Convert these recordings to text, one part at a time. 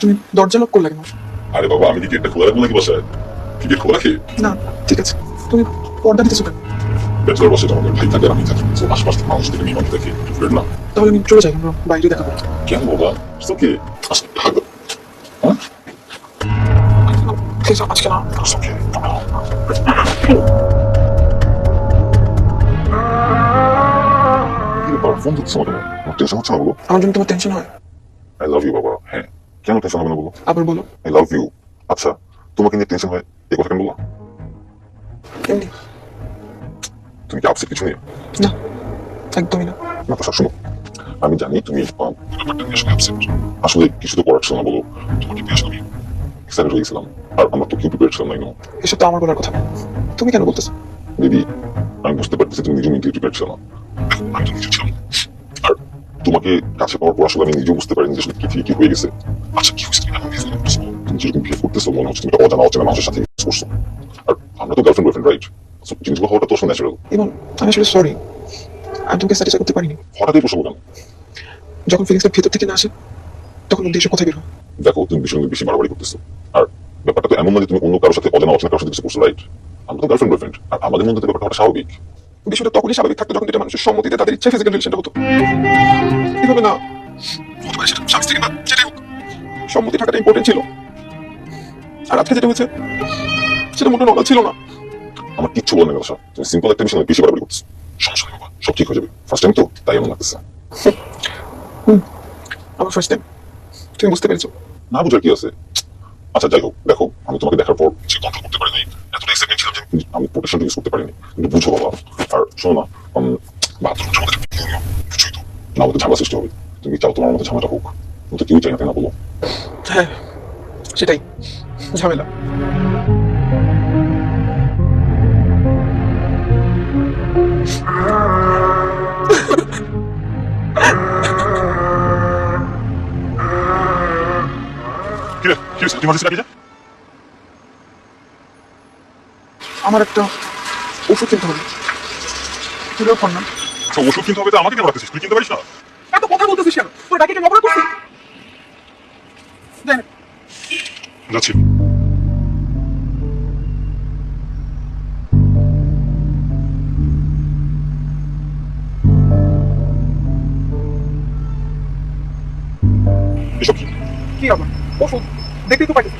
তুমি দরজা লক করলে কেন? আরে বাবা আমি কি গেটটা খোলা রাখব নাকি বাসায়? কি গেট খোলা রাখি না ঠিক আছে। তুমি পর্দা দিতেছো কেন? ব্যাচেলার বসে আমাদের ভাই থাকে আমি থাকি। তো আশপাশ থেকে মানুষ থেকে মেয়ে দেখি বের না। তাহলে আমি চলে যাই আমরা বাইরে দেখা করব। কেন বাবা? আচ্ছা হ্যাঁ? প্লিজ আজকে না। ওকে কি ফোন দিচ্ছ আমার টেনশন হচ্ছে না বলো আমার জন্য তোমার টেনশন হয়? আই লাভ ইউ বাবা। হ্যাঁ। কেন টেনশন হবে না বলো? আবার বলো। আই লাভ ইউ আচ্ছা তোমাকে নিয়ে টেনশন হয় কথা কেন এমনি তুমি কি আপসেট কিছু না একদমই না। না তো শোনো আমি জানি তুমি আসলে কিছু তো করার ছিল না বলো। তোমাকে আসলে আমি এক্সাইটেড হয়ে গেছিলাম। আর আমরা তো কেউ প্রিপেয়ার ছিলাম না এসব তো আমার বলার কথা। তুমি কেন বলতেছো? দিদি আমি বুঝতে পারতেছি তুমি নিজেও মেন্টালি প্রিপেয়ার ছিল না। আমি তো নিজে ছিলাম আর তোমাকে কাছে পাওয়ার পর আসলে আমি নিজেও বুঝতে পারিনি যে আসলে কি কি হয়ে গেছে। আচ্ছা কি হয়েছে? তুমি তুমি যেরকম করতেছো মনে হচ্ছে তুমি একটা অজানা অচেনা মানুষের সাথে করছ। আর আমরা তো গার্লফ্রেন্ড বয়ফ্রেন্ড রাইট জিনিসগুলো হওয়াটা তো ন্যাচারাল এবং আমি আসলে সরি আমি তোমাকে স্যাটিসফাই করতে পারিনি। হঠাৎই প্রসঙ্গ কেন? যখন ফিলিংসটা ভেতর থেকে না আসে তখন মধ্যে এসব কথা বের হয়? দেখো তুমি বিষয় বেশি বাড়াবাড়ি করতেছো। আর ব্যাপারটা তো এমন না যে তুমি অন্য কারোর সাথে অজানা অচেনা কারোর সাথে কিছু করছ রাইট আমরা তো গার্লফ্রেন্ড বয়ফ্রেন্ড আর আমাদের মধ্যে ব্যাপারটা স্বাভাবিক। বিষয়টা তখনই স্বাভাবিক থাকতো যখন দুটো মানুষের সম্মতিতে তাদের ইচ্ছা ফিজিক্যাল রিলেশনটা হতো। এভাবে না। হতে পারে সেটা স্বামী থেকে না সম্মতি থাকাটা ইম্পর্টেন্ট ছিল। আর আজকে যেটা হয়েছে সেটা মোটেও নর্মাল ছিল না। আমার কিচ্ছু বলে না সব তুমি সিম্পল একটা বিষয় বেশি বাড়াবাড়ি করতেছো। সমস্যা নেই সব ঠিক হয়ে যাবে। ফার্স্ট টাইম তো তাই এমন লাগতেছে আমার ফার্স্ট টাইম তুমি বুঝতে পেরেছ? না বুঝার কি আছে? আচ্ছা যাই হোক দেখো আমি তোমাকে দেখার পর সে কন্ট্রোল করতে পারিনি এতটা এক্সাইটমেন্ট ছিলাম যে আমি প্রোটেকশন ইউজ করতে পারিনি। কিন্তু বুঝো বাবা আর শোনো না বাথরুম আমাদের নিয়ম, তো না আমাদের ঝামেলা সৃষ্টি হবে। তুমি চাও তোমার মধ্যে ঝামেলা হোক। আমি তো চাই না তাই না বলো। হ্যাঁ সেটাই। ঝামেলা। আমার একটা ওষুধ কিনতে হবে। তুইও ফোন না আচ্ছা ওষুধ কিনতে হবে তো আমাকে কেন রাখতেছিস? তুই কিনতে পারিস না? এত কথা বলতেছিস কেন? তোর ডাকে কি অপরাধ করছিস? যাচ্ছি। কি? আবার ওষুধ দেখতেই তো কি?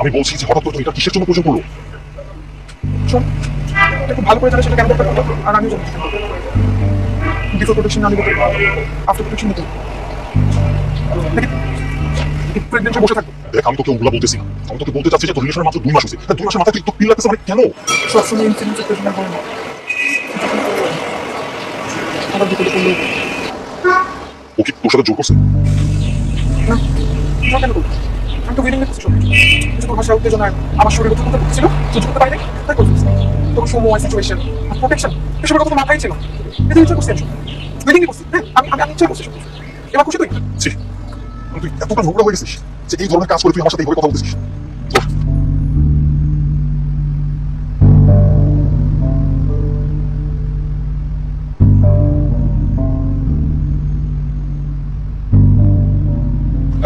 আমি বলছি যে হঠাৎ করে এটা কিসের জন্য প্রয়োজন করল শোন খুব ভালো করে জানে সেটা কেন দরকার আর জানি। বিফোর প্রোটেকশন না নিলে আফটার প্রোটেকশন নিতে প্রেগনেন্ট বসে থাকব দেখ আমি তোকে ওগুলা বলতেছি না। আমি তোকে বলতে চাচ্ছি যে তোর রিলেশনের মাত্র দুই মাস হয়েছে। হ্যাঁ, দুই মাসের মাথায় তুই তো পিল লাগতেছে মানে কেন? সবসময় হয় না বিপদে পড়লে ও কি তোর সাথে জোর করছে? না কেন করব আমি তো উইলিং দেখতেছি সব কিছু তোর ভাষা উত্তেজনা আমার শরীরে কথা বলতে ছিল করতে পারিনি তাই করছিস তখন সময় সিচুয়েশন আর প্রোটেকশন এসবের কথা তো মাথায় ছিল এতে ইচ্ছা করছি আমি উইলিং করছি হ্যাঁ আমি আমি ইচ্ছা করছি। এবার খুশি তুই তুই এতটা নোংরা হয়ে গেছিস যে এই ধরনের কাজ করে তুই আমার সাথে এইভাবে কথা বলতেছিস?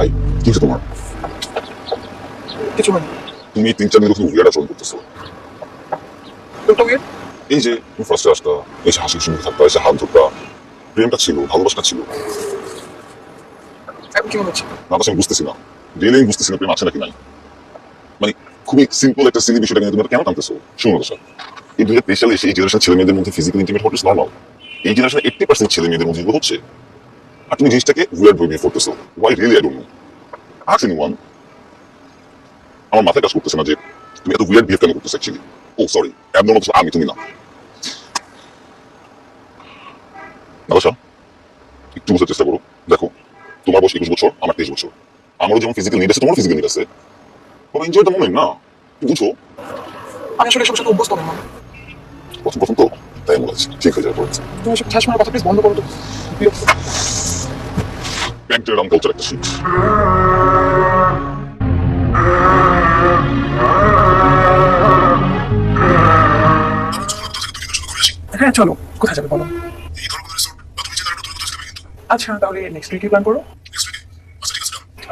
এই, তোমার? কিছু তুমি এই তিন চার দিন আচরণ করতেছো। এই যে তুমি ফার্স্টে আসতা এসে হাসির সঙ্গে থাকতা এসে হাত ধরতা প্রেমটা ছিল ভালোবাসাটা ছিল। হচ্ছে বুঝতেছি না। বুঝতেছি না প্রেম আছে নাকি নাই। মানে খুবই সিম্পল একটা সিলি বিষয়টা কেন টানতেছো এই এই জেনারেশন ছেলে মেয়েদের মধ্যে ফিজিক্যাল ইন্টিমেট হওয়া নর্মাল এই পার্সেন্ট ছেলে মেয়েদের মধ্যে হচ্ছে। আর তুমি জিনিসটাকে why really I don't know আজ এনিওয়ান আমার মাথায় কাজ করতেছে না যে তুমি এত উইয়ার্ড বিহেভ কেন করতেছো অ্যাকচুয়ালি ও সরি অ্যাবনর্মাল আমি, তুমি না। নাতাশা একটু বোঝার চেষ্টা করো। দেখো তোমার বয়স একুশ বছর আমার তেইশ বছর। আমারও যেমন ফিজিক্যাল নিড আছে তোমারও ফিজিক্যাল নিড আছে। বাবা এনজয় দ্য মোমেন্ট না। বুঝো। আমি আসলে এসব সাথে অভ্যস্ত মা প্রথম প্রথম তো তাই মনে হচ্ছে ঠিক হয়ে যাবে তুমি এসব ঠাস মারা কথা প্লিজ বন্ধ করো তো। ব্যাংকের কালচার একটা হ্যাঁ চলো। কোথায় যাবে বলো? আচ্ছা তাহলে নেক্সট উইকে প্ল্যান করো?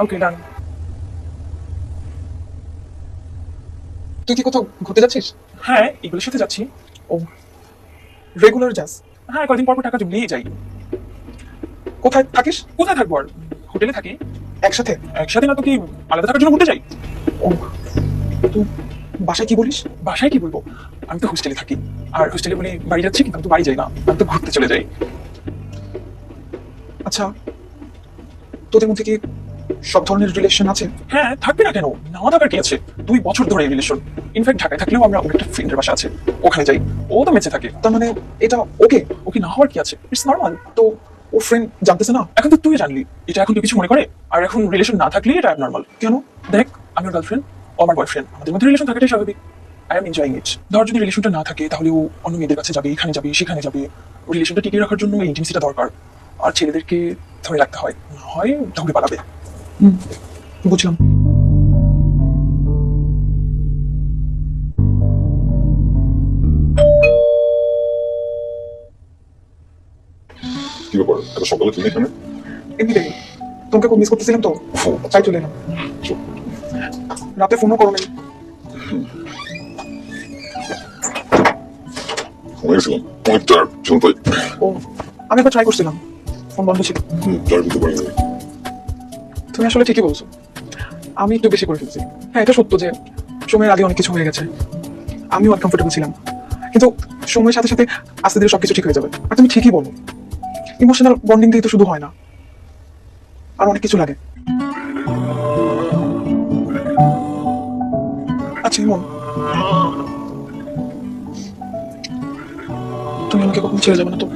ওকে ডান তুই কি কোথাও ঘুরতে যাচ্ছিস? হ্যাঁ এগুলোর সাথে যাচ্ছি। ও রেগুলার যাস হ্যাঁ কয়েকদিন পর পর টাকা জমিয়েই যাই। কোথায় থাকিস? কোথায় থাকব আর? হোটেলে থাকি। একসাথে? একসাথে না তো কি আলাদা থাকার জন্য ঘুরতে যাই? ও তুই বাসায় কি বলিস? বাসায় কি বলব? আমি তো হোস্টেলে থাকি। আর হোস্টেলে বলি বাড়ি যাচ্ছি কিন্তু আমি তো বাড়ি যাই না। আমি তো ঘুরতে চলে যাই। আচ্ছা তোদের মধ্যে কি সব ধরনের রিলেশন আছে? হ্যাঁ থাকবে না কেন? না থাকার কি আছে? দুই বছর ধরে রিলেশন ইনফ্যাক্ট ঢাকায় থাকলেও আমরা ওর একটা ফ্রেন্ডের বাসা আছে। ওখানে যাই। ও তো মেচে থাকে। তার মানে এটা ওকে ওকে না হওয়ার কি আছে? ইটস নর্মাল তো ও ফ্রেন্ড জানতেছে না? এখন তো তুই জানলি। এটা এখন তুই কিছু মনে করে? আর এখন রিলেশন না থাকলে এটা নর্মাল কেন? দেখ আমি ওর গার্লফ্রেন্ড ও আমার বয়ফ্রেন্ড আমাদের মধ্যে রিলেশন থাকাটাই স্বাভাবিক। আই এম এনজয়িং ইট ধর, যদি রিলেশনটা না থাকে, তাহলে ও অন্য মেয়েদের কাছে যাবে, এখানে যাবে, সেখানে যাবে। রিলেশনটা টিকিয়ে রাখার জন্য এই ইন্টিমেসিটা দরকার। আর ছেলেদেরকে ধরে রাখতে হয় না হয় দৌড়ে পালাবে। বুঝলাম কি ব্যাপার? এত সকালে তুমি এখানে? এমনিতেই তোমাকে খুব মিস করতেছিলাম তো তাই চলে এলাম। রাতে ফোনও করো নাই। ঘুমিয়ে গেছিলাম। অনেক টায়ার্ড ও আমি একবার ট্রাই করছিলাম। ফোন বন্ধ ছিল। পারিনি তুমি আসলে ঠিকই বলছো। আমি একটু বেশি করে ফেলছি। হ্যাঁ এটা সত্য যে সময়ের আগে অনেক কিছু হয়ে গেছে। আমিও আনকমফোর্টেবল ছিলাম। কিন্তু সময়ের সাথে সাথে আস্তে ধীরে সবকিছু ঠিক হয়ে যাবে। আর তুমি ঠিকই বলো। ইমোশনাল বন্ডিং দিয়ে তো শুধু হয় না। আর অনেক কিছু লাগে। আচ্ছা ইমন। তুমি আমাকে কখন ছেড়ে যাবে না তো?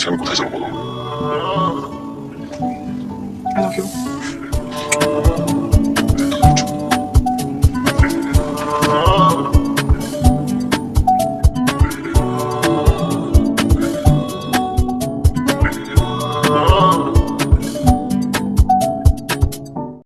তুমি আমি কোথায় যাব বলো আই লাভ ইউ